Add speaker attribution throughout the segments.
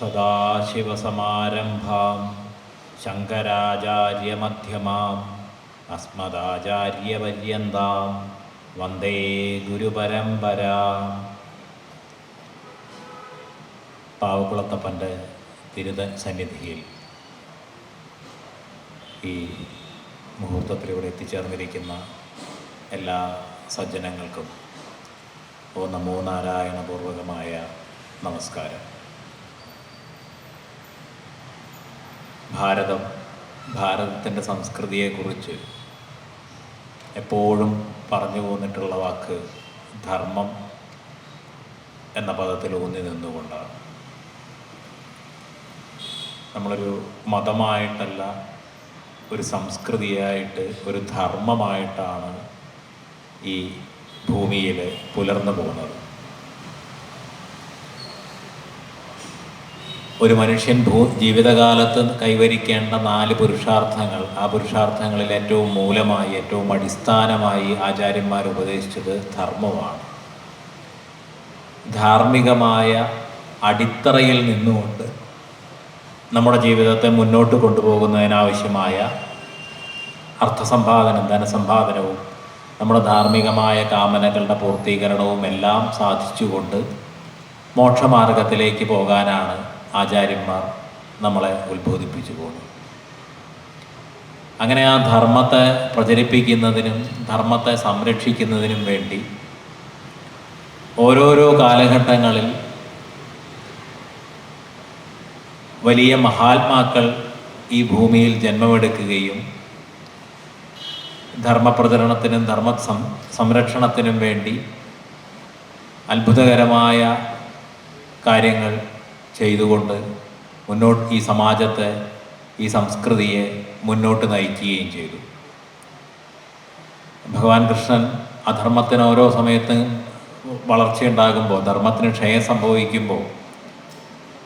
Speaker 1: സദാശിവസമാരംഭാം. ശങ്കരാചാര്യമധ്യമാം. അസ്മദാചാര്യപര്യന്താം. വന്ദേ ഗുരുപരമ്പരാം. പാവക്കുളത്തപ്പന്റെ തിരുത സന്നിധിയിൽ ഈ മുഹൂർത്തത്തിലൂടെ എത്തിച്ചേർന്നിരിക്കുന്ന എല്ലാ സജ്ജനങ്ങൾക്കും ഓ നമോ നാരായണപൂർവകമായ നമസ്കാരം. ഭാരതം ഭാരതത്തിന്റെ സംസ്കൃതിയെക്കുറിച്ച് എപ്പോഴും പറഞ്ഞു പോന്നിട്ടുള്ള വാക്ക് ധർമ്മം എന്ന പദത്തിൽ ഊന്നി നിന്നുകൊണ്ടാണ്. നമ്മളൊരു മതമായിട്ടല്ല ഒരു സംസ്കൃതിയായിട്ട് ഒരു ധർമ്മമായിട്ടാണ് ഈ ഭൂമിയിൽ പുലർന്നു പോകുന്നത്. ഒരു മനുഷ്യൻ ഭൂ ജീവിതകാലത്ത് കൈവരിക്കേണ്ട നാല് പുരുഷാർത്ഥങ്ങൾ ആ പുരുഷാർത്ഥങ്ങളിൽ ഏറ്റവും മൂലമായി ഏറ്റവും അടിസ്ഥാനമായി ആചാര്യന്മാർ ഉപദേശിച്ചത് ധർമ്മമാണ്. ധാർമ്മികമായ അടിത്തറയിൽ നിന്നുകൊണ്ട് നമ്മുടെ ജീവിതത്തെ മുന്നോട്ട് കൊണ്ടുപോകുന്നതിനാവശ്യമായ അർത്ഥസമ്പാദനം ധനസമ്പാദനവും നമ്മുടെ ധാർമ്മികമായ കാമനകളുടെ പൂർത്തീകരണവും എല്ലാം സാധിച്ചുകൊണ്ട് മോക്ഷമാർഗത്തിലേക്ക് പോകാനാണ് ആചാര്യന്മാർ നമ്മളെ ഉത്ബോധിപ്പിച്ചു പോകുന്നു. അങ്ങനെ ആ ധർമ്മത്തെ പ്രചരിപ്പിക്കുന്നതിനും ധർമ്മത്തെ സംരക്ഷിക്കുന്നതിനും വേണ്ടി ഓരോരോ കാലഘട്ടങ്ങളിൽ വലിയ മഹാത്മാക്കൾ ഈ ഭൂമിയിൽ ജന്മമെടുക്കുകയും ധർമ്മപ്രചരണത്തിനും ധർമ്മ സംരക്ഷണത്തിനും വേണ്ടി അത്ഭുതകരമായ കാര്യങ്ങൾ ചെയ്തുകൊണ്ട് മുന്നോട്ട് ഈ സമാജത്തെ ഈ സംസ്കൃതിയെ മുന്നോട്ട് നയിക്കുകയും ചെയ്തു. ഭഗവാൻ കൃഷ്ണൻ അധർമ്മത്തിന് ഓരോ സമയത്തും വളർച്ചയുണ്ടാകുമ്പോൾ ധർമ്മത്തിന് ക്ഷയം സംഭവിക്കുമ്പോൾ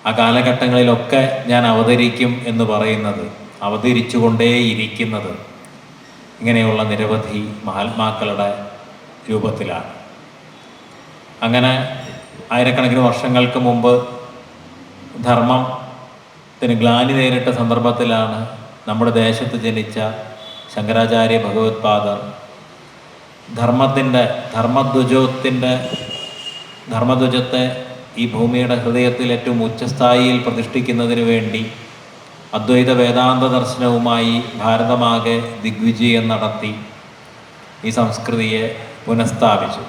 Speaker 1: ആ കാലഘട്ടങ്ങളിലൊക്കെ ഞാൻ അവതരിക്കും എന്ന് പറയുന്നത് അവതരിച്ചുകൊണ്ടേയിരിക്കുന്നത് ഇങ്ങനെയുള്ള നിരവധി മഹാത്മാക്കളുടെ രൂപത്തിലാണ്. അങ്ങനെ ആയിരക്കണക്കിന് വർഷങ്ങൾക്ക് മുമ്പ് ധർമ്മത്തിന് ഗ്ലാനി നേരിട്ട സന്ദർഭത്തിലാണ് നമ്മുടെ ദേശത്ത് ജനിച്ച ശങ്കരാചാര്യ ഭഗവത്പാദർ ധർമ്മത്തിന്റെ ധർമ്മധ്വജത്തിന്റെ ധർമ്മധ്വജത്തെ ഈ ഭൂമിയുടെ ഹൃദയത്തിൽ ഏറ്റവും ഉച്ചസ്ഥായിയിൽ പ്രതിഷ്ഠിക്കുന്നതിന് വേണ്ടി അദ്വൈത വേദാന്ത ദർശനവുമായി ഭാരതമാകെ ദിഗ്വിജയം നടത്തി ഈ സംസ്കൃതിയെ പുനഃസ്ഥാപിച്ചു.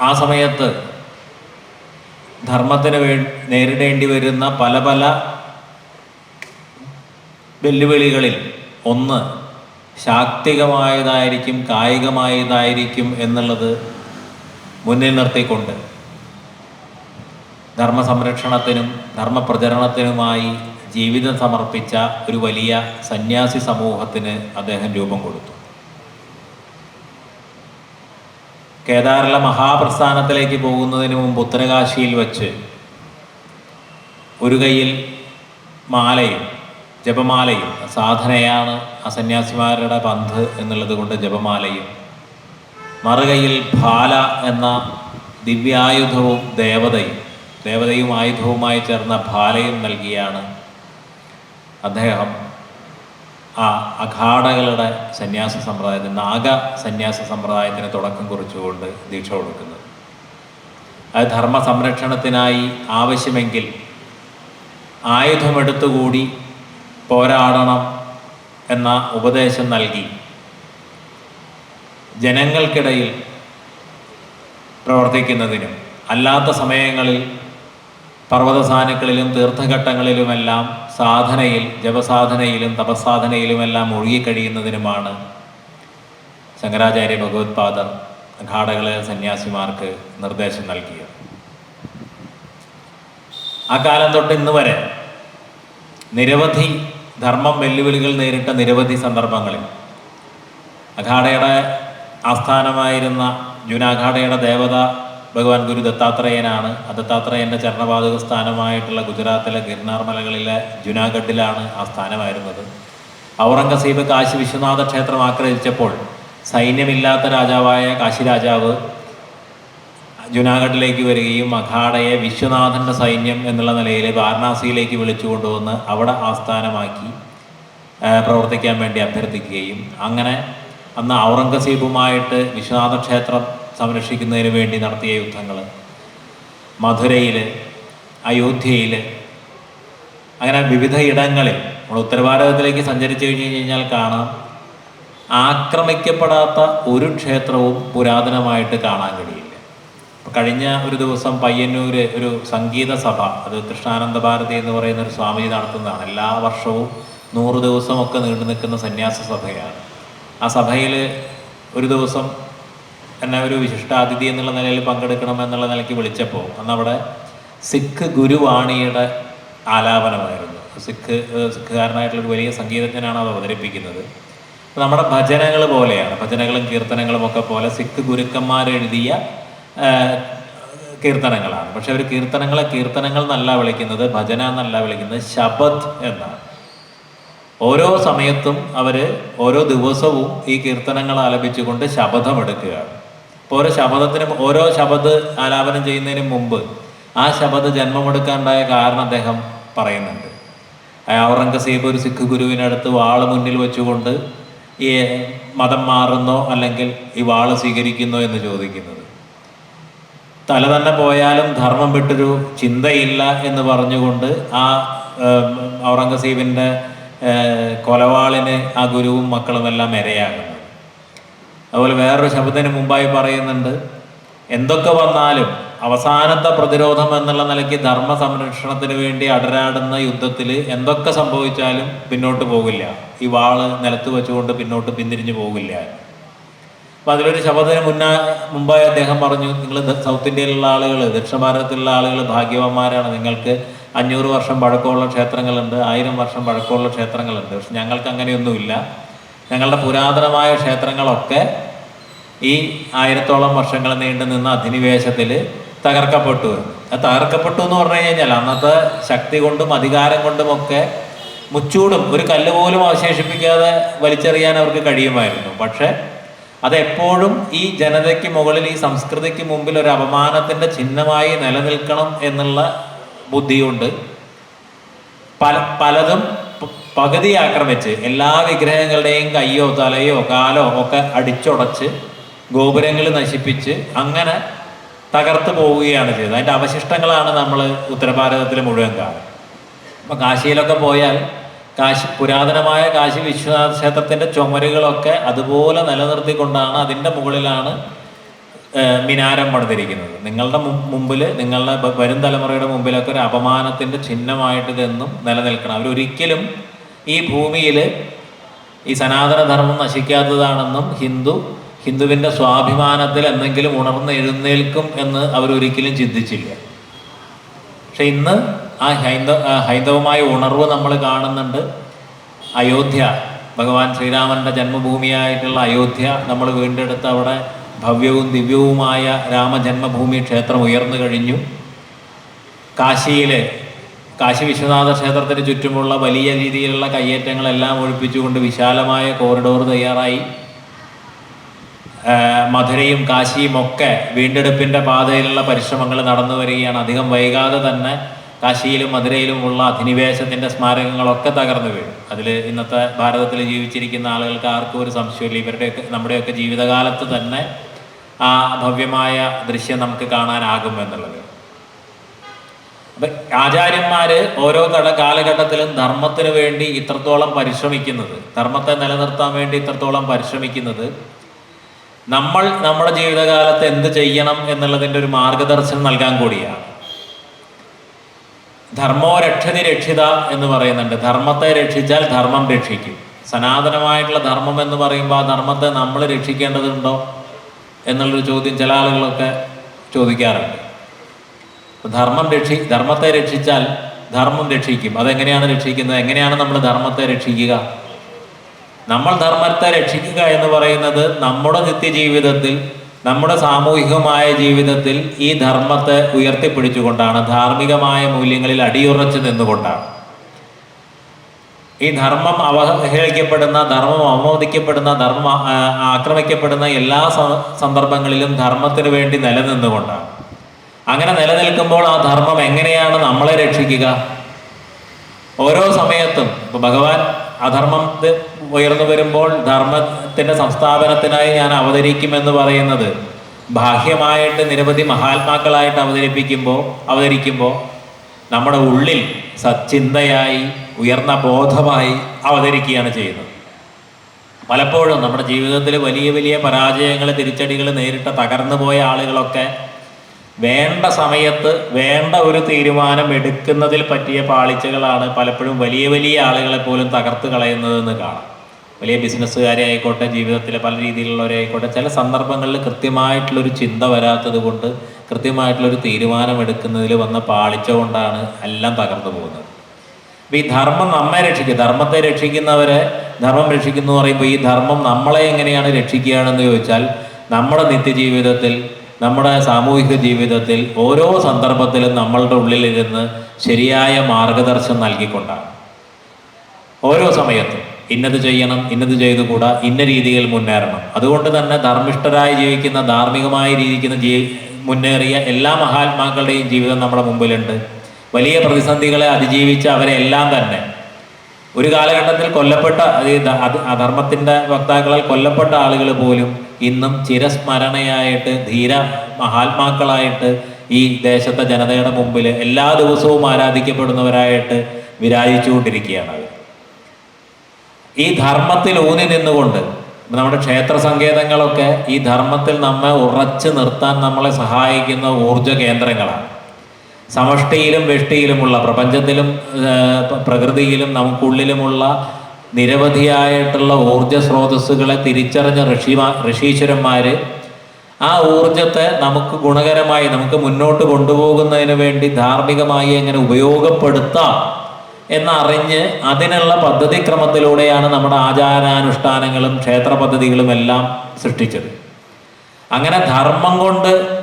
Speaker 1: ആ സമയത്ത് ധർമ്മത്തിന് വേ നേരിടേണ്ടി വരുന്ന പല പല വെല്ലുവിളികളിൽ ഒന്ന് ശാക്തികമായതായിരിക്കും കായികമായതായിരിക്കും എന്നുള്ളത് മുന്നിൽ നിർത്തിക്കൊണ്ട് ധർമ്മ സംരക്ഷണത്തിനും ധർമ്മപ്രചരണത്തിനുമായി ജീവിതം സമർപ്പിച്ച ഒരു വലിയ സന്യാസി സമൂഹത്തിന് അദ്ദേഹം രൂപം കൊടുത്തു. കേദാറിലെ മഹാപ്രസ്ഥാനത്തിലേക്ക് പോകുന്നതിന് മുമ്പ് ഉത്തരകാശിയിൽ വച്ച് ഒരു കയ്യിൽ മാലയും ജപമാലയും സാധനയാണ് ആ സന്യാസിമാരുടെ പന്ത് എന്നുള്ളത് കൊണ്ട് ജപമാലയും. മറുകയിൽ ഭാല എന്ന ദിവ്യായുധവും ദേവതയും ദേവതയും ആയുധവുമായി ചേർന്ന ഭാലയും നൽകിയാണ് അദ്ദേഹം ആ അഖാടകളുടെ സന്യാസ സമ്പ്രദായത്തിന് നാഗ സന്യാസ സമ്പ്രദായത്തിന് തുടക്കം കുറിച്ചുകൊണ്ട് ദീക്ഷ കൊടുക്കുന്നത് അത് ധർമ്മ സംരക്ഷണത്തിനായി ആവശ്യമെങ്കിൽ ആയുധമെടുത്തുകൂടി പോരാടണം എന്ന ഉപദേശം നൽകി. ജനങ്ങൾക്കിടയിൽ പ്രവർത്തിക്കുന്നതിനും അല്ലാത്ത സമയങ്ങളിൽ പർവതസാനുക്കളിലും തീർത്ഥഘട്ടങ്ങളിലുമെല്ലാം സാധനയിൽ ജപസാധനയിലും എല്ലാം ഒഴുകിക്കഴിയുന്നതിനുമാണ് ശങ്കരാചാര്യ ഭഗവത്പാദർ ഘാടകളെ സന്യാസിമാർക്ക് നിർദ്ദേശം നൽകിയത്. ആ കാലം തൊട്ട് ഇന്ന് വരെ നിരവധി ധർമ്മം വെല്ലുവിളികൾ നേരിട്ട നിരവധി സന്ദർഭങ്ങളിൽ അഖാഡയുടെ ആസ്ഥാനമായിരുന്ന ജുനാഖാഡയുടെ ദേവത ഭഗവാൻ ഗുരു ദത്താത്രേയനാണ്. ദത്താത്രേയന്റെ ചരണപാതക സ്ഥാനമായിട്ടുള്ള ഗുജറാത്തിലെ ഗിർനാർ മലകളിലെ ജുനാഗഡിലാണ് ആ സ്ഥാനമായിരുന്നത്. ഔറംഗസീബ് കാശി വിശ്വനാഥ ക്ഷേത്രം ആക്രമിച്ചപ്പോൾ സൈന്യമില്ലാത്ത രാജാവായ കാശി രാജാവ് ജുനാഗഡിലേക്ക് വരികയും അഖാഡയെ വിശ്വനാഥന്റെ സൈന്യം എന്നുള്ള നിലയിൽ വാരണാസിയിലേക്ക് വിളിച്ചു കൊണ്ടുവന്ന് അവിടെ ആസ്ഥാനമാക്കി പ്രവർത്തിക്കാൻ വേണ്ടി അഭ്യർത്ഥിക്കുകയും. അങ്ങനെ അന്ന് ഔറംഗസീബുമായിട്ട് വിശ്വനാഥ ക്ഷേത്രം സംരക്ഷിക്കുന്നതിന് വേണ്ടി നടത്തിയ യുദ്ധങ്ങൾ മധുരയിൽ അയോധ്യയിൽ അങ്ങനെ വിവിധ ഇടങ്ങളിൽ നമ്മൾ ഉത്തരഭാരതത്തിലേക്ക് സഞ്ചരിച്ചു കഴിഞ്ഞ് കഴിഞ്ഞാൽ കാണാം ആക്രമിക്കപ്പെടാത്ത ഒരു ക്ഷേത്രവും പുരാതനമായിട്ട് കാണാൻ കഴിയില്ല. കഴിഞ്ഞ ഒരു ദിവസം പയ്യന്നൂര് ഒരു സംഗീത സഭ അത് കൃഷ്ണാനന്ദ ഭാരതി എന്ന് പറയുന്ന ഒരു സ്വാമിജി നടത്തുന്നതാണ്. എല്ലാ വർഷവും നൂറ് ദിവസമൊക്കെ നീണ്ടു നിൽക്കുന്ന സന്യാസ സഭയാണ്. ആ സഭയിൽ ഒരു ദിവസം എന്നെ ഒരു വിശിഷ്ടാതിഥി എന്നുള്ള നിലയിൽ പങ്കെടുക്കണം എന്നുള്ള നിലയ്ക്ക് വിളിച്ചപ്പോൾ അന്നവിടെ സിഖ് ഗുരുവാണിയുടെ ആലാപനമായിരുന്നു. സിഖ് സിഖുകാരനായിട്ടുള്ള വലിയ സംഗീതജ്ഞനാണ് അത് അവതരിപ്പിക്കുന്നത്. നമ്മുടെ ഭജനകൾ പോലെയാണ്. ഭജനകളും കീർത്തനങ്ങളും ഒക്കെ പോലെ സിഖ് ഗുരുക്കന്മാരെഴുതിയ കീർത്തനങ്ങളാണ്. പക്ഷെ അവർ കീർത്തനങ്ങളെ കീർത്തനങ്ങൾ എന്നല്ല വിളിക്കുന്നത് ഭജന എന്നല്ല വിളിക്കുന്നത് ശബദ് എന്നാണ്. ഓരോ സമയത്തും അവർ ഓരോ ദിവസവും ഈ കീർത്തനങ്ങൾ ആലപിച്ചുകൊണ്ട് ശപഥമെടുക്കുകയാണ്. അപ്പോൾ ഓരോ ശപഥത്തിനും ഓരോ ശബദ് ആലാപനം ചെയ്യുന്നതിന് മുമ്പ് ആ ശബദ് ജന്മമെടുക്കാനുണ്ടായ കാരണം അദ്ദേഹം പറയുന്നുണ്ട്. ഔറംഗസീബ് ഒരു സിഖ് ഗുരുവിനടുത്ത് വാൾ മുന്നിൽ വെച്ചുകൊണ്ട് ഈ മതം മാറുന്നോ അല്ലെങ്കിൽ ഈ വാൾ സ്വീകരിക്കുന്നോ എന്ന് ചോദിക്കുന്നത്. തല തന്നെ പോയാലും ധർമ്മം വിട്ടൊരു ചിന്തയില്ല എന്ന് പറഞ്ഞുകൊണ്ട് ആ ഔറംഗസീബിന്റെ കൊലവാളിന് ആ ഗുരുവും മക്കളുമെല്ലാം ഇരയാകുന്നത് അതുപോലെ വേറൊരു ശബ്ദത്തിന് മുമ്പായി പറയുന്നുണ്ട് എന്തൊക്കെ വന്നാലും അവസാനത്തെ പ്രതിരോധം എന്നുള്ള നിലയ്ക്ക് ധർമ്മ സംരക്ഷണത്തിന് വേണ്ടി അടരാടുന്ന യുദ്ധത്തിൽ എന്തൊക്കെ സംഭവിച്ചാലും പിന്നോട്ട് പോകില്ല. ഈ വാൾ നിലത്ത് വെച്ചുകൊണ്ട് പിന്നോട്ട് പിന്തിരിഞ്ഞു പോകില്ല. അപ്പൊ അതിലൊരു ശബ്ദത്തിന് മുന്നാ മുമ്പായി അദ്ദേഹം പറഞ്ഞു നിങ്ങൾ സൗത്ത് ഇന്ത്യയിലുള്ള ആളുകൾ ദക്ഷിണ ഭാരതത്തിലുള്ള ആളുകൾ ഭാഗ്യവാന്മാരാണ്. നിങ്ങൾക്ക് അഞ്ഞൂറ് വർഷം പഴക്കമുള്ള ക്ഷേത്രങ്ങളുണ്ട് ആയിരം വർഷം പഴക്കമുള്ള ക്ഷേത്രങ്ങളുണ്ട്. പക്ഷെ ഞങ്ങൾക്ക് അങ്ങനെയൊന്നുമില്ല. ഞങ്ങളുടെ പുരാതനമായ ക്ഷേത്രങ്ങളൊക്കെ ഈ ആയിരത്തോളം വർഷങ്ങൾ നീണ്ടു നിന്ന അധിനിവേശത്തിൽ തകർക്കപ്പെട്ടു. അത് തകർക്കപ്പെട്ടു എന്ന് പറഞ്ഞു കഴിഞ്ഞാൽ അന്നത്തെ ശക്തി കൊണ്ടും അധികാരം കൊണ്ടും ഒക്കെ മുച്ചൂടും ഒരു കല്ല് പോലും അവശേഷിപ്പിക്കാതെ വലിച്ചെറിയാൻ അവർക്ക് കഴിയുമായിരുന്നു. പക്ഷെ അതെപ്പോഴും ഈ ജനതയ്ക്ക് മുകളിൽ ഈ സംസ്കൃതിക്ക് മുമ്പിൽ ഒരു അപമാനത്തിന്റെ ചിഹ്നമായി നിലനിൽക്കണം എന്നുള്ള ബുദ്ധിയുണ്ട്. പല പലതും പകുതി ആക്രമിച്ച് എല്ലാ വിഗ്രഹങ്ങളുടെയും കയ്യോ തലയോ കാലോ ഒക്കെ അടിച്ചുടച്ച് ഗോപുരങ്ങൾ നശിപ്പിച്ച് അങ്ങനെ തകർത്ത് പോവുകയാണ് ചെയ്തത്. അതിന്റെ അവശിഷ്ടങ്ങളാണ് നമ്മൾ ഉത്തരഭാരതത്തിൽ മുഴുവൻ കാണുന്നത്. അപ്പം കാശിയിലൊക്കെ പോയാൽ കാശി പുരാതനമായ കാശി വിശ്വനാഥ ക്ഷേത്രത്തിന്റെ ചുമരുകളൊക്കെ അതുപോലെ നിലനിർത്തിക്കൊണ്ടാണ് അതിന്റെ മുകളിലാണ് മിനാരം പണിതിരിക്കുന്നത്. നിങ്ങളുടെ മുമ്പിൽ നിങ്ങളുടെ വരും തലമുറയുടെ മുമ്പിലൊക്കെ ഒരു അപമാനത്തിന്റെ ചിഹ്നമായിട്ട് ഇതെന്നും നിലനിൽക്കണം. അവരൊരിക്കലും ഈ ഭൂമിയിൽ ഈ സനാതനധർമ്മം നശിക്കാത്തതാണെന്നും ഹിന്ദു ഹിന്ദുവിന്റെ സ്വാഭിമാനത്തിൽ എന്തെങ്കിലും ഉണർന്ന് എഴുന്നേൽക്കും എന്ന് അവരൊരിക്കലും ചിന്തിച്ചില്ല. പക്ഷെ ഇന്ന് ആ ഹൈന്ദവ ഹൈന്ദവമായ ഉണർവ് നമ്മൾ കാണുന്നുണ്ട്. അയോധ്യ ഭഗവാൻ ശ്രീരാമന്റെ ജന്മഭൂമിയായിട്ടുള്ള അയോധ്യ നമ്മൾ വീണ്ടെടുത്ത് അവിടെ ഭവ്യവും ദിവ്യവുമായ രാമജന്മഭൂമി ക്ഷേത്രം ഉയർന്നു കഴിഞ്ഞു. കാശിയിലെ കാശി വിശ്വനാഥ ക്ഷേത്രത്തിന് ചുറ്റുമുള്ള വലിയ രീതിയിലുള്ള കയ്യേറ്റങ്ങളെല്ലാം ഒഴിപ്പിച്ചുകൊണ്ട് വിശാലമായ കോറിഡോർ തയ്യാറായി. മധുരയും കാശിയും ഒക്കെ വീണ്ടെടുപ്പിന്റെ പാതയിലുള്ള പരിശ്രമങ്ങൾ നടന്നു വരികയാണ്. അധികം വൈകാതെ തന്നെ കാശിയിലും മധുരയിലുമുള്ള അധിനിവേശത്തിന്റെ സ്മാരകങ്ങളൊക്കെ തകർന്നു വീഴും. അതിൽ ഇന്നത്തെ ഭാരതത്തിൽ ജീവിച്ചിരിക്കുന്ന ആളുകൾക്ക് ആർക്കും ഒരു സംശയമില്ല ഇവരുടെയൊക്കെ നമ്മുടെയൊക്കെ ജീവിതകാലത്ത് തന്നെ ആ ഭവ്യമായ ദൃശ്യം നമുക്ക് കാണാനാകും എന്നുള്ളത്. അപ്പം ആചാര്യന്മാര് ഓരോ കട കാലഘട്ടത്തിലും ധർമ്മത്തിന് വേണ്ടി ഇത്രത്തോളം പരിശ്രമിക്കുന്നത് ധർമ്മത്തെ നിലനിർത്താൻ വേണ്ടി ഇത്രത്തോളം പരിശ്രമിക്കുന്നത് നമ്മൾ നമ്മുടെ ജീവിതകാലത്ത് എന്ത് ചെയ്യണം എന്നുള്ളതിന്റെ ഒരു മാർഗദർശനം നൽകാൻ കൂടിയാണ്. ധർമ്മോ രക്ഷതി രക്ഷിത എന്ന് പറയുന്നുണ്ട്. ധർമ്മത്തെ രക്ഷിച്ചാൽ ധർമ്മം രക്ഷിക്കും. സനാതനമായിട്ടുള്ള ധർമ്മം എന്ന് പറയുമ്പോൾ ആ ധർമ്മത്തെ നമ്മൾ രക്ഷിക്കേണ്ടതുണ്ടോ എന്നുള്ളൊരു ചോദ്യം ചില ആളുകളൊക്കെ ചോദിക്കാറുണ്ട്. ധർമ്മം രക്ഷി ധർമ്മത്തെ രക്ഷിച്ചാൽ ധർമ്മം രക്ഷിക്കും. അതെങ്ങനെയാണ് രക്ഷിക്കുന്നത്? എങ്ങനെയാണ് നമ്മൾ ധർമ്മത്തെ രക്ഷിക്കുക? നമ്മൾ ധർമ്മത്തെ രക്ഷിക്കുക എന്ന് പറയുന്നത് നമ്മുടെ നിത്യജീവിതത്തിൽ നമ്മുടെ സാമൂഹികമായ ജീവിതത്തിൽ ഈ ധർമ്മത്തെ ഉയർത്തിപ്പിടിച്ചുകൊണ്ടാണ് ധാർമ്മികമായ മൂല്യങ്ങളിൽ അടിയുറച്ചു നിന്നുകൊണ്ടാണ്. ഈ ധർമ്മം അവഹേളിക്കപ്പെടുന്ന ധർമ്മം അവമോദിക്കപ്പെടുന്ന ധർമ്മം ആക്രമിക്കപ്പെടുന്ന എല്ലാ സന്ദർഭങ്ങളിലും ധർമ്മത്തിന് വേണ്ടി നിലനിന്നുകൊണ്ടാണ്. അങ്ങനെ നിലനിൽക്കുമ്പോൾ ആ ധർമ്മം എങ്ങനെയാണ് നമ്മളെ രക്ഷിക്കുക? ഓരോ സമയത്തും ഇപ്പൊ ഭഗവാൻ അധർമ്മം ഉയർന്നു വരുമ്പോൾ ധർമ്മത്തിന്റെ സംസ്ഥാപനത്തിനായി ഞാൻ അവതരിക്കുമെന്ന് പറയുന്നത്. ബാഹ്യമായിട്ട് നിരവധി മഹാത്മാക്കളായിട്ട് അവതരിപ്പിക്കുമ്പോൾ അവതരിക്കുമ്പോൾ നമ്മുടെ ഉള്ളിൽ സച്ചിന്തയായി ഉയർന്ന ബോധമായി അവതരിക്കുകയാണ് ചെയ്യുന്നത്. പലപ്പോഴും നമ്മുടെ ജീവിതത്തിൽ വലിയ വലിയ പരാജയങ്ങൾ തിരിച്ചടികൾ നേരിട്ട തകർന്നു പോയ ആളുകളൊക്കെ വേണ്ട സമയത്ത് വേണ്ട ഒരു തീരുമാനം എടുക്കുന്നതിൽ പറ്റിയ പാളിച്ചകളാണ് പലപ്പോഴും വലിയ വലിയ ആളുകളെ പോലും തകർത്ത് കളയുന്നതെന്ന് കാണാം. വലിയ ബിസിനസ്സുകാരെ ആയിക്കോട്ടെ ജീവിതത്തിലെ പല രീതിയിലുള്ളവരെ ആയിക്കോട്ടെ ചില സന്ദർഭങ്ങളിൽ കൃത്യമായിട്ടുള്ളൊരു ചിന്ത വരാത്തത് കൊണ്ട് കൃത്യമായിട്ടുള്ളൊരു തീരുമാനം എടുക്കുന്നതിൽ വന്ന പാളിച്ച കൊണ്ടാണ് എല്ലാം തകർന്നു പോകുന്നത്. അപ്പോൾ ഈ ധർമ്മം നമ്മെ രക്ഷിക്കുക ധർമ്മത്തെ രക്ഷിക്കുന്നവരെ ധർമ്മം രക്ഷിക്കുന്നു പറയുമ്പോൾ ഈ ധർമ്മം നമ്മളെ എങ്ങനെയാണ് രക്ഷിക്കുകയാണെന്ന് ചോദിച്ചാൽ നമ്മുടെ നിത്യജീവിതത്തിൽ നമ്മുടെ സാമൂഹിക ജീവിതത്തിൽ ഓരോ സന്ദർഭത്തിലും നമ്മളുടെ ഉള്ളിലിരുന്ന് ശരിയായ മാർഗദർശനം നൽകിക്കൊണ്ടാണ്. ഓരോ സമയത്തും ഇന്നത് ചെയ്യണം ഇന്നത് ചെയ്തുകൂടാ ഇന്ന രീതിയിൽ മുന്നേറണം. അതുകൊണ്ട് തന്നെ ധർമ്മിഷ്ഠരായി ജീവിക്കുന്ന ധാർമ്മികമായി ജീവിക്കുന്ന ജീ മുന്നേറിയ എല്ലാ മഹാത്മാക്കളുടെയും ജീവിതം നമ്മുടെ മുമ്പിലുണ്ട്. വലിയ പ്രതിസന്ധികളെ അതിജീവിച്ച അവരെ എല്ലാം തന്നെ. ഒരു കാലഘട്ടത്തിൽ കൊല്ലപ്പെട്ട അധർമ്മത്തിന്റെ വക്താക്കളാൽ കൊല്ലപ്പെട്ട ആളുകൾ പോലും ഇന്നും ചിരസ്മരണയായിട്ട് ധീര മഹാത്മാക്കളായിട്ട് ഈ ദേശത്തെ ജനതയുടെ മുമ്പിൽ എല്ലാ ദിവസവും ആരാധിക്കപ്പെടുന്നവരായിട്ട് വിരാജിച്ചുകൊണ്ടിരിക്കുകയാണ് അവർ. ഈ ധർമ്മത്തിൽ ഊന്നി നിന്നുകൊണ്ട് നമ്മുടെ ക്ഷേത്ര സങ്കേതങ്ങളൊക്കെ ഈ ധർമ്മത്തിൽ നമ്മെ ഉറച്ചു നിർത്താൻ നമ്മളെ സഹായിക്കുന്ന ഊർജ കേന്ദ്രങ്ങളാണ്. സമഷ്ടിയിലും വെഷ്ടിയിലുമുള്ള പ്രപഞ്ചത്തിലും പ്രകൃതിയിലും നമുക്കുള്ളിലുമുള്ള നിരവധിയായിട്ടുള്ള ഊർജ സ്രോതസ്സുകളെ തിരിച്ചറിഞ്ഞ ഋഷിമാ ഋഷീശ്വരന്മാർ ആ ഊർജത്തെ നമുക്ക് ഗുണകരമായി നമുക്ക് മുന്നോട്ട് കൊണ്ടുപോകുന്നതിന് വേണ്ടി ധാർമ്മികമായി എങ്ങനെ ഉപയോഗപ്പെടുത്താം എന്നറിഞ്ഞ് അതിനുള്ള പദ്ധതിക്രമത്തിലൂടെയാണ് നമ്മുടെ ആചാരാനുഷ്ഠാനങ്ങളും ക്ഷേത്ര പദ്ധതികളും എല്ലാം സൃഷ്ടിച്ചത്. അങ്ങനെ ധർമ്മം കൊണ്ട്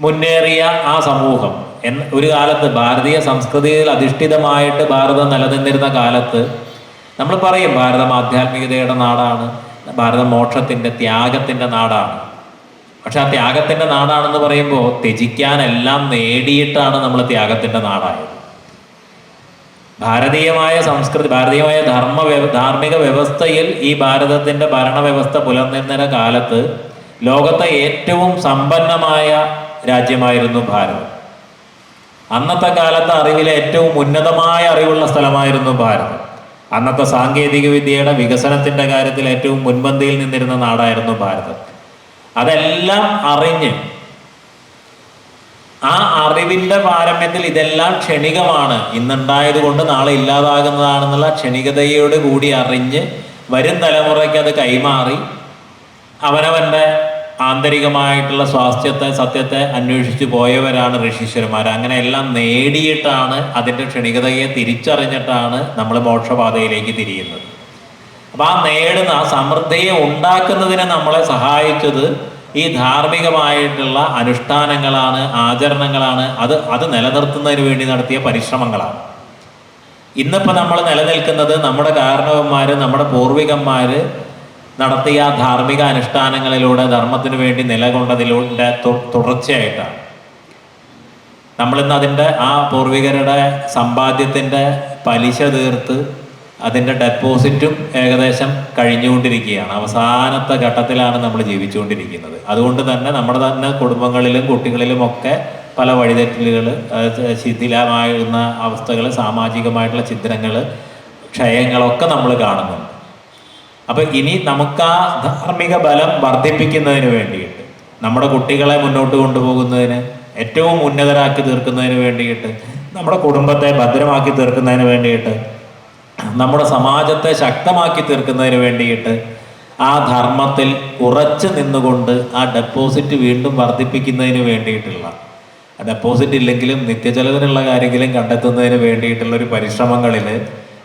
Speaker 1: മുന്നേറിയ ആ സമൂഹം ഒരു കാലത്ത് ഭാരതീയ സംസ്കൃതിയിൽ അധിഷ്ഠിതമായിട്ട് ഭാരതം നിലനിന്നിരുന്ന കാലത്ത് നമ്മൾ പറയും ഭാരതം ആധ്യാത്മികതയുടെ നാടാണ് ഭാരതം മോക്ഷത്തിന്റെ ത്യാഗത്തിന്റെ നാടാണ്. പക്ഷെ ആ ത്യാഗത്തിന്റെ നാടാണെന്ന് പറയുമ്പോൾ ത്യജിക്കാനെല്ലാം നേടിയിട്ടാണ് നമ്മൾ ത്യാഗത്തിന്റെ നാടായത്. ഭാരതീയമായ സംസ്കൃതി ഭാരതീയമായ ധർമ്മ ധാർമ്മിക വ്യവസ്ഥയിൽ ഈ ഭാരതത്തിന്റെ ഭരണവ്യവസ്ഥ പുലർന്നിരുന്ന കാലത്ത് ലോകത്തെ ഏറ്റവും സമ്പന്നമായ രാജ്യമായിരുന്നു ഭാരതം. അന്നത്തെ കാലത്ത് അറിവിലെ ഏറ്റവും ഉന്നതമായ അറിവുള്ള സ്ഥലമായിരുന്നു ഭാരതം. അന്നത്തെ സാങ്കേതിക വിദ്യയുടെ വികസനത്തിന്റെ കാര്യത്തിൽ ഏറ്റവും മുൻപന്തിയിൽ നിന്നിരുന്ന നാടായിരുന്നു ഭാരതം. അതെല്ലാം അറിഞ്ഞ് ആ അറിവിന്റെ പാരമ്യത്തിൽ ഇതെല്ലാം ക്ഷണികമാണ്. ഇന്നുണ്ടായത് കൊണ്ട് നാളെ ഇല്ലാതാകുന്നതാണെന്നുള്ള ക്ഷണികതയോട് കൂടി അറിഞ്ഞ് വരും തലമുറയ്ക്ക് അത് കൈമാറി അവനവന്റെ ആന്തരികമായിട്ടുള്ള സ്വാസ്ഥ്യത്തെ സത്യത്തെ അന്വേഷിച്ചു പോയവരാണ് ഋഷീശ്വരന്മാർ. അങ്ങനെ എല്ലാം നേടിയിട്ടാണ് അതിന്റെ ക്ഷണികതയെ തിരിച്ചറിഞ്ഞിട്ടാണ് നമ്മൾ മോക്ഷപാതയിലേക്ക് തിരിയുന്നത്. അപ്പം ആ നേടുന്ന ആ സമൃദ്ധിയെ ഉണ്ടാക്കുന്നതിനെ നമ്മളെ സഹായിച്ചത് ഈ ധാർമ്മികമായിട്ടുള്ള അനുഷ്ഠാനങ്ങളാണ് ആചരണങ്ങളാണ്. അത് അത് നിലനിർത്തുന്നതിന് വേണ്ടി നടത്തിയ പരിശ്രമങ്ങളാണ്. ഇന്നിപ്പോൾ നമ്മൾ നിലനിൽക്കുന്നത് നമ്മുടെ കാരണവന്മാർ നമ്മുടെ പൂർവികന്മാര് നടത്തിയ ധാർമ്മിക അനുഷ്ഠാനങ്ങളിലൂടെ ധർമ്മത്തിന് വേണ്ടി നിലകൊണ്ടതിലൂടെ തുടർച്ചയായിട്ടാണ്. നമ്മളിന്ന് അതിന്റെ ആ പൂർവികരുടെ സമ്പാദ്യത്തിന്റെ പലിശ തീർത്ത് അതിന്റെ ഡെപ്പോസിറ്റും ഏകദേശം കഴിഞ്ഞുകൊണ്ടിരിക്കുകയാണ്. അവസാനത്തെ ഘട്ടത്തിലാണ് നമ്മൾ ജീവിച്ചുകൊണ്ടിരിക്കുന്നത്. അതുകൊണ്ട് തന്നെ നമ്മുടെ തന്നെ കുടുംബങ്ങളിലും കുട്ടികളിലും ഒക്കെ പല വഴിതെറ്റലുകൾ ശിഥിലമായിരുന്ന അവസ്ഥകൾ സാമാജികമായിട്ടുള്ള ചിത്രങ്ങൾ ക്ഷയങ്ങളൊക്കെ നമ്മൾ കാണുന്നുണ്ട്. അപ്പൊ ഇനി നമുക്ക് ആ ധാർമ്മിക ബലം വർദ്ധിപ്പിക്കുന്നതിന് വേണ്ടിയിട്ട് നമ്മുടെ കുട്ടികളെ മുന്നോട്ട് കൊണ്ടുപോകുന്നതിന് ഏറ്റവും ഉന്നതരാക്കി തീർക്കുന്നതിന് വേണ്ടിയിട്ട് നമ്മുടെ കുടുംബത്തെ ഭദ്രമാക്കി തീർക്കുന്നതിന് വേണ്ടിയിട്ട് നമ്മുടെ സമാജത്തെ ശക്തമാക്കി തീർക്കുന്നതിന് വേണ്ടിയിട്ട് ആ ധർമ്മത്തിൽ ഉറച്ചു നിന്നുകൊണ്ട് ആ ഡെപ്പോസിറ്റ് വീണ്ടും വർദ്ധിപ്പിക്കുന്നതിന് വേണ്ടിയിട്ടുള്ള ഡെപ്പോസിറ്റ് ഇല്ലെങ്കിലും നിത്യചലവിനുള്ള കാര്യങ്ങളും കണ്ടെത്തുന്നതിന് വേണ്ടിയിട്ടുള്ള ഒരു പരിശ്രമങ്ങളിൽ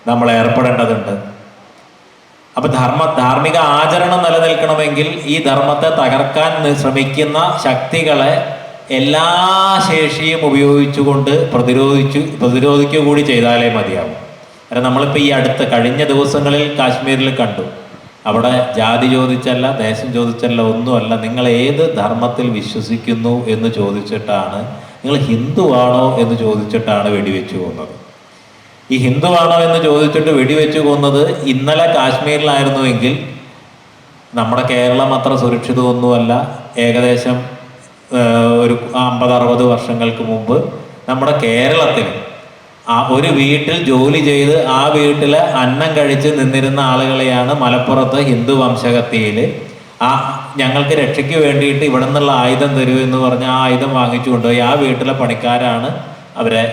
Speaker 1: നമ്മൾ ഏർപ്പെടേണ്ടതുണ്ട്. അപ്പൊ ധർമ്മ ധാർമ്മിക ആചരണം നിലനിൽക്കണമെങ്കിൽ ഈ ധർമ്മത്തെ തകർക്കാൻ ശ്രമിക്കുന്ന ശക്തികളെ എല്ലാ ശേഷിയും ഉപയോഗിച്ചുകൊണ്ട് പ്രതിരോധിച്ചു പ്രതിരോധിക്കുക കൂടി ചെയ്താലേ മതിയാവും. കാരണം നമ്മളിപ്പോൾ ഈ അടുത്ത കഴിഞ്ഞ ദിവസങ്ങളിൽ കാശ്മീരിൽ കണ്ടു. അവിടെ ജാതി ചോദിച്ചല്ല ദേശം ചോദിച്ചല്ല ഒന്നുമല്ല. നിങ്ങൾ ഏത് ധർമ്മത്തിൽ വിശ്വസിക്കുന്നു എന്ന് ചോദിച്ചിട്ടാണ് നിങ്ങൾ ഹിന്ദുവാണോ എന്ന് ചോദിച്ചിട്ടാണ് വെടിവെച്ച് കൊന്നത് ഈ ഹിന്ദുവാണോ എന്ന് ചോദിച്ചിട്ട് വെടിവെച്ച് കൊന്നത് ഇന്നലെ കാശ്മീരിലായിരുന്നുവെങ്കിൽ നമ്മുടെ കേരളം അത്ര സുരക്ഷിതമൊന്നുമല്ല. ഏകദേശം ഒരു അമ്പത് അറുപത് വർഷങ്ങൾക്ക് മുമ്പ് നമ്മുടെ കേരളത്തിൽ ആ ഒരു വീട്ടിൽ ജോലി ചെയ്ത് ആ വീട്ടിലെ അന്നം കഴിച്ച് നിന്നിരുന്ന ആളുകളെയാണ് മലപ്പുറത്ത് ഹിന്ദു വംശകത്തിയിൽ ആ ഞങ്ങൾക്ക് രക്ഷയ്ക്ക് വേണ്ടിയിട്ട് ഇവിടെ നിന്നുള്ള ആയുധം തരൂ എന്ന് പറഞ്ഞ് ആ ആയുധം വാങ്ങിച്ചു കൊണ്ടുപോയി ആ വീട്ടിലെ പണിക്കാരാണ് അവരെ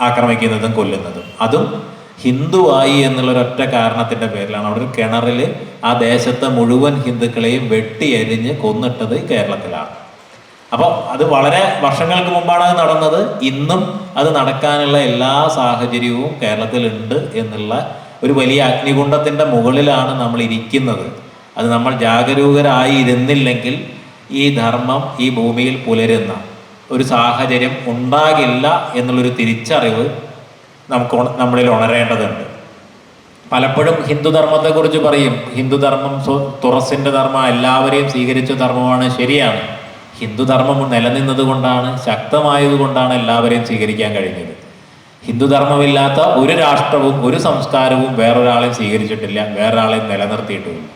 Speaker 1: ആക്രമിക്കുന്നതും കൊല്ലുന്നതും. അതും ഹിന്ദുവായി എന്നുള്ള കാരണത്തിന്റെ പേരിലാണ്. അവിടെ ഒരു കിണറിൽ ആ ദേശത്തെ മുഴുവൻ ഹിന്ദുക്കളെയും വെട്ടിയരിഞ്ഞ് കൊന്നിട്ടത് കേരളത്തിലാണ്. അപ്പോൾ അത് വളരെ വർഷങ്ങൾക്ക് മുമ്പാണ് അത് നടന്നത്. ഇന്നും അത് നടക്കാനുള്ള എല്ലാ സാഹചര്യവും കേരളത്തിലുണ്ട് എന്നുള്ള ഒരു വലിയ അഗ്നികുണ്ഡത്തിന്റെ മുകളിലാണ് നമ്മൾ ഇരിക്കുന്നത്. അത് നമ്മൾ ജാഗരൂകരായി ഇരുന്നില്ലെങ്കിൽ ഈ ധർമ്മം ഈ ഭൂമിയിൽ പുലരുന്ന ഒരു സാഹചര്യം ഉണ്ടാകില്ല എന്നുള്ളൊരു തിരിച്ചറിവ് നമുക്ക് നമ്മളിൽ ഉണരേണ്ടതുണ്ട്. പലപ്പോഴും ഹിന്ദുധർമ്മത്തെക്കുറിച്ച് പറയും ഹിന്ദുധർമ്മം തുറസിന്റെ ധർമ്മം എല്ലാവരെയും സ്വീകരിച്ച ധർമ്മമാണ് ശരിയാണ്. ഹിന്ദുധർമ്മം നിലനിന്നത് കൊണ്ടാണ് ശക്തമായത് കൊണ്ടാണ് എല്ലാവരെയും സ്വീകരിക്കാൻ കഴിഞ്ഞത്. ഹിന്ദുധർമ്മമില്ലാത്ത ഒരു രാഷ്ട്രവും ഒരു സംസ്കാരവും വേറൊരാളെയും സ്വീകരിച്ചിട്ടില്ല വേറൊരാളെയും നിലനിർത്തിയിട്ടുമില്ല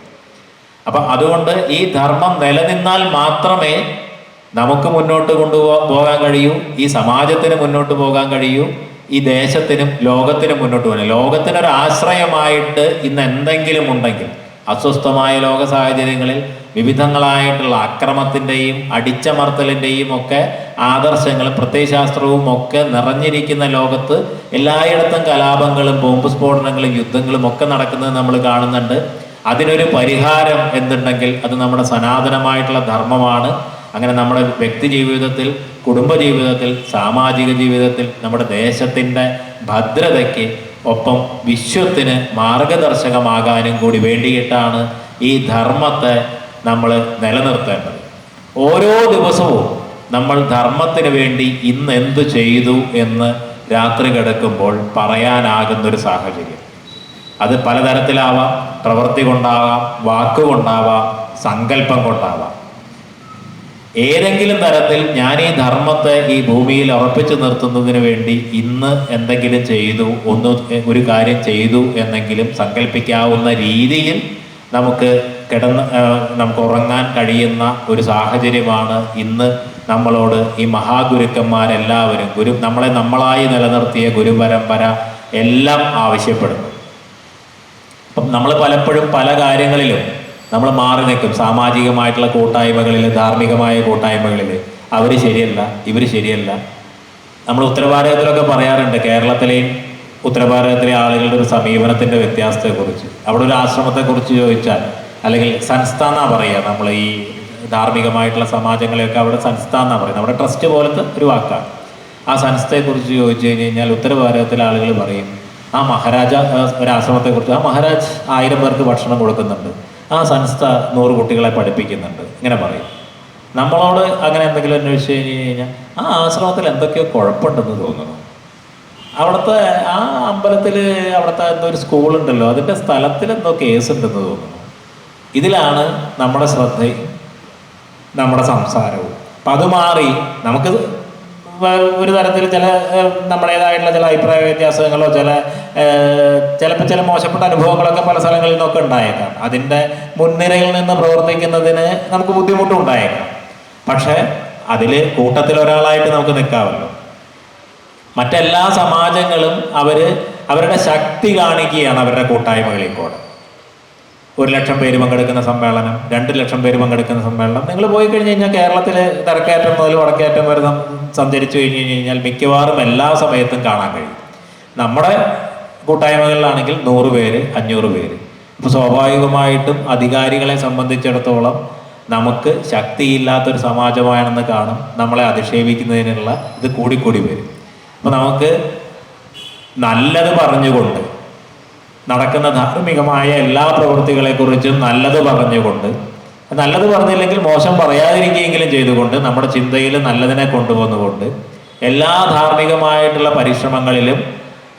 Speaker 1: അപ്പൊ അതുകൊണ്ട് ഈ ധർമ്മം നിലനിന്നാൽ മാത്രമേ നമുക്ക് മുന്നോട്ട് കൊണ്ടുപോ പോകാൻ കഴിയൂ. ഈ സമാജത്തിന് മുന്നോട്ട് പോകാൻ കഴിയൂ. ഈ ദേശത്തിനും ലോകത്തിനും മുന്നോട്ട് പോകാൻ ലോകത്തിനൊരു ആശ്രയമായിട്ട് ഇന്ന് എന്തെങ്കിലും ഉണ്ടെങ്കിൽ അസ്വസ്ഥമായ ലോക സാഹചര്യങ്ങളിൽ വിവിധങ്ങളായിട്ടുള്ള അക്രമത്തിന്റെയും അടിച്ചമർത്തലിന്റെയും ഒക്കെ ആദർശങ്ങളും പ്രത്യയശാസ്ത്രവും ഒക്കെ നിറഞ്ഞിരിക്കുന്ന ലോകത്ത് എല്ലായിടത്തും കലാപങ്ങളും ബോംബ് സ്ഫോടനങ്ങളും യുദ്ധങ്ങളും ഒക്കെ നടക്കുന്നത് നമ്മൾ കാണുന്നുണ്ട്. അതിനൊരു പരിഹാരം എന്തുണ്ടെങ്കിൽ അത് നമ്മുടെ സനാതനമായിട്ടുള്ള ധർമ്മമാണ്. അങ്ങനെ നമ്മുടെ വ്യക്തി ജീവിതത്തിൽ കുടുംബ ജീവിതത്തിൽ സാമാജിക ജീവിതത്തിൽ നമ്മുടെ ദേശത്തിന്റെ ഭദ്രതയ്ക്ക് ഒപ്പം വിശ്വത്തിന് മാർഗദർശകമാകാനും കൂടി വേണ്ടിയിട്ടാണ് ഈ ധർമ്മത്തെ നമ്മൾ നിലനിർത്തേണ്ടത്. ഓരോ ദിവസവും നമ്മൾ ധർമ്മത്തിന് വേണ്ടി ഇന്ന് എന്ത് ചെയ്തു എന്ന് രാത്രി കിടക്കുമ്പോൾ പറയാനാകുന്നൊരു സാഹചര്യം. അത് പലതരത്തിലാവാം. പ്രവൃത്തി കൊണ്ടാവാം വാക്കുകൊണ്ടാവാം സങ്കല്പം കൊണ്ടാവാം. ഏതെങ്കിലും തരത്തിൽ ഞാൻ ഈ ധർമ്മത്തെ ഈ ഭൂമിയിൽ ഉറപ്പിച്ചു നിർത്തുന്നതിന് വേണ്ടി ഇന്ന് എന്തെങ്കിലും ചെയ്തു ഒന്ന് ഒരു കാര്യം ചെയ്തു എന്നെങ്കിലും സങ്കല്പിക്കാവുന്ന രീതിയിൽ നമുക്ക് കിടന്ന് നമുക്ക് ഉറങ്ങാൻ കഴിയുന്ന ഒരു സാഹചര്യമാണ് ഇന്ന് നമ്മളോട് ഈ മഹാഗുരുക്കന്മാരെല്ലാവരും ഗുരു നമ്മളെ നമ്മളായി നിലനിർത്തിയ ഗുരുപരമ്പര എല്ലാം ആവശ്യപ്പെടുന്നു. അപ്പം നമ്മൾ പലപ്പോഴും പല കാര്യങ്ങളിലും നമ്മൾ മാറി നിൽക്കും. സാമാജികമായിട്ടുള്ള കൂട്ടായ്മകളിൽ ധാർമ്മികമായ കൂട്ടായ്മകളിൽ അവർ ശരിയല്ല ഇവർ ശരിയല്ല. നമ്മൾ ഉത്തരഭാരതത്തിലൊക്കെ പറയാറുണ്ട്. കേരളത്തിലെയും ഉത്തരഭാരതത്തിലെ ആളുകളുടെ ഒരു സമീപനത്തിന്റെ വ്യത്യാസത്തെക്കുറിച്ച്. അവിടെ ഒരു ആശ്രമത്തെക്കുറിച്ച് ചോദിച്ചാൽ അല്ലെങ്കിൽ സംസ്ഥ എന്നാ പറയുക. നമ്മൾ ഈ ധാർമ്മികമായിട്ടുള്ള സമാജങ്ങളെയൊക്കെ അവിടെ സംസ്ഥ എന്നാ പറയുന്നത്. നമ്മുടെ ട്രസ്റ്റ് പോലത്തെ ഒരു വാക്കാണ്. ആ സംസ്ഥയെക്കുറിച്ച് ചോദിച്ചു കഴിഞ്ഞ് കഴിഞ്ഞാൽ ഉത്തരഭാരതത്തിലെ ആളുകൾ പറയും ആ മഹാരാജ ഒരു ആശ്രമത്തെക്കുറിച്ച് ആ മഹാരാജ് ആയിരം പേർക്ക് ഭക്ഷണം കൊടുക്കുന്നുണ്ട്. ആ സംസ്ഥ നൂറ് കുട്ടികളെ പഠിപ്പിക്കുന്നുണ്ട്. ഇങ്ങനെ പറയും. നമ്മളോട് അങ്ങനെ എന്തെങ്കിലും അന്വേഷിച്ച് കഴിഞ്ഞ് കഴിഞ്ഞാൽ ആ ആശ്രമത്തിൽ എന്തൊക്കെയോ കുഴപ്പമുണ്ടെന്ന് തോന്നുന്നു. അവിടുത്തെ ആ അമ്പലത്തിൽ അവിടുത്തെ എന്തോ ഒരു സ്കൂളുണ്ടല്ലോ അതിന്റെ സ്ഥലത്തിൽ എന്തോ കേസ് ഉണ്ടെന്ന് തോന്നുന്നു. ഇതിലാണ് നമ്മുടെ ശ്രദ്ധയും നമ്മുടെ സംസാരവും. അപ്പം അത് മാറി നമുക്ക് ഒരു തരത്തിൽ ചില നമ്മുടേതായിട്ടുള്ള ചില അഭിപ്രായ വ്യത്യാസങ്ങളോ ചില ചിലപ്പോൾ ചില മോശപ്പെട്ട അനുഭവങ്ങളൊക്കെ പല സ്ഥലങ്ങളിൽ നിന്നൊക്കെ ഉണ്ടായേക്കാം. അതിന്റെ മുൻനിരയിൽ നിന്ന് പ്രവർത്തിക്കുന്നതിന് നമുക്ക് ബുദ്ധിമുട്ടും ഉണ്ടായേക്കാം. പക്ഷേ അതിൽ കൂട്ടത്തിൽ ഒരാളായിട്ട് നമുക്ക് നിൽക്കാമല്ലോ. മറ്റെല്ലാ സമാജങ്ങളും അവർ അവരുടെ ശക്തി കാണിക്കുകയാണ് അവരുടെ കൂട്ടായ്മകളിൽ കൂടെ. ഒരു ലക്ഷം പേര് പങ്കെടുക്കുന്ന സമ്മേളനം രണ്ട് ലക്ഷം പേര് പങ്കെടുക്കുന്ന സമ്മേളനം. നിങ്ങൾ പോയി കഴിഞ്ഞ് കഴിഞ്ഞാൽ കേരളത്തിൽ തെരക്കേറ്റം മുതൽ വടക്കേറ്റം വരെ സഞ്ചരിച്ചു കഴിഞ്ഞ് കഴിഞ്ഞാൽ മിക്കവാറും എല്ലാ സമയത്തും കാണാൻ കഴിയും. നമ്മുടെ കൂട്ടായ്മകളിലാണെങ്കിൽ നൂറ് പേര് അഞ്ഞൂറ് പേര്. അപ്പോൾ സ്വാഭാവികമായിട്ടും അധികാരികളെ സംബന്ധിച്ചിടത്തോളം നമുക്ക് ശക്തിയില്ലാത്തൊരു സമാജമാണെന്ന് കാണും. നമ്മളെ അധിക്ഷേപിക്കുന്നതിനുള്ള ഇത് കൂടിക്കൂടി വരും. അപ്പോൾ നമുക്ക് നല്ലത് പറഞ്ഞുകൊണ്ട് നടക്കുന്ന ധാർമ്മികമായ എല്ലാ പ്രവൃത്തികളെക്കുറിച്ചും നല്ലത് പറഞ്ഞുകൊണ്ട്. നല്ലത് പറഞ്ഞില്ലെങ്കിൽ മോശം പറയാതിരിക്കുകയെങ്കിലും ചെയ്തുകൊണ്ട് നമ്മുടെ ചിന്തയിൽ നല്ലതിനെ കൊണ്ടുവന്നുകൊണ്ട് എല്ലാ ധാർമ്മികമായിട്ടുള്ള പരിശ്രമങ്ങളിലും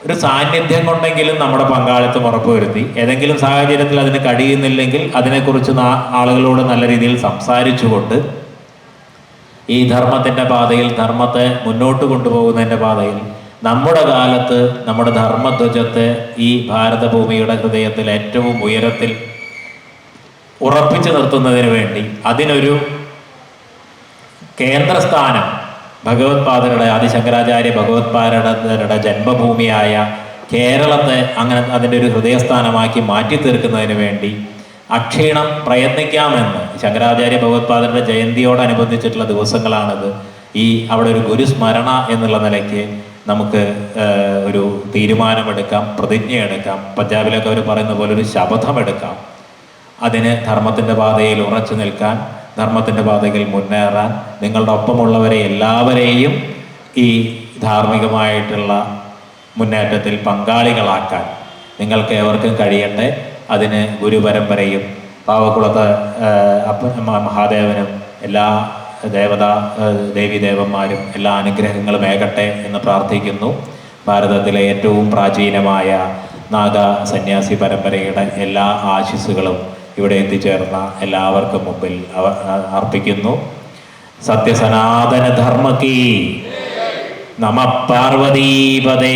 Speaker 1: ഒരു സാന്നിധ്യം കൊണ്ടെങ്കിലും നമ്മുടെ പങ്കാളിത്തം ഉറപ്പുവരുത്തി. ഏതെങ്കിലും സാഹചര്യത്തിൽ അതിന് കഴിയുന്നില്ലെങ്കിൽ അതിനെക്കുറിച്ച് ആളുകളോട് നല്ല രീതിയിൽ സംസാരിച്ചുകൊണ്ട് ഈ ധർമ്മത്തിന്റെ പാതയിൽ ധർമ്മത്തെ മുന്നോട്ട് കൊണ്ടുപോകുന്നതിന്റെ പാതയിൽ നമ്മുടെ കാലത്ത് നമ്മുടെ ധർമ്മധ്വജത്തെ ഈ ഭാരതഭൂമിയുടെ ഹൃദയത്തിൽ ഏറ്റവും ഉയരത്തിൽ ഉറപ്പിച്ചു നിർത്തുന്നതിന് വേണ്ടി അതിനൊരു കേന്ദ്രസ്ഥാനം ഭഗവത്പാദരുടെ ആദിശങ്കരാചാര്യ ഭഗവത്പാദരുടെ ജന്മഭൂമിയായ കേരളത്തെ അങ്ങനെ അതിന്റെ ഒരു ഹൃദയസ്ഥാനമാക്കി മാറ്റി തീർക്കുന്നതിന് വേണ്ടി അക്ഷീണം പ്രയത്നിക്കാമെന്ന് ശങ്കരാചാര്യ ഭഗവത്പാദരുടെ ജയന്തിയോടനുബന്ധിച്ചിട്ടുള്ള ദിവസങ്ങളാണിത്. ഈ അവിടെ ഒരു ഗുരുസ്മരണ എന്നുള്ള നിലയ്ക്ക് നമുക്ക് ഒരു തീരുമാനമെടുക്കാം പ്രതിജ്ഞയെടുക്കാം. പഞ്ചാബിലൊക്കെ അവർ പറയുന്ന പോലെ ഒരു ശപഥമെടുക്കാം. അതിന് ധർമ്മത്തിന്റെ പാതയിൽ ഉറച്ചു നിൽക്കാൻ ധർമ്മത്തിന്റെ പാതയിൽ മുന്നേറാൻ നിങ്ങളുടെ ഒപ്പമുള്ളവരെ എല്ലാവരെയും ഈ ധാർമ്മികമായിട്ടുള്ള മുന്നേറ്റത്തിൽ പങ്കാളികളാക്കാൻ നിങ്ങൾക്ക് ഏവർക്കും കഴിയട്ടെ. അതിന് ഗുരുപരമ്പരയും പാവക്കുളത്ത് അപ്പ മഹാദേവനും എല്ലാ ദേവതാ ദേവി ദേവന്മാരും എല്ലാ അനുഗ്രഹങ്ങളും ഏകട്ടെ എന്ന് പ്രാർത്ഥിക്കുന്നു. ഭാരതത്തിലെ ഏറ്റവും പ്രാചീനമായ നാഗ സന്യാസി പരമ്പരയുടെ എല്ലാ ആശിസ്സുകളും ഇവിടെ എത്തിച്ചേർന്ന എല്ലാവർക്കും മുമ്പിൽ അർപ്പിക്കുന്നു. സത്യസനാതന ധർമ്മ കീ. നമ പാർവതീപതേ.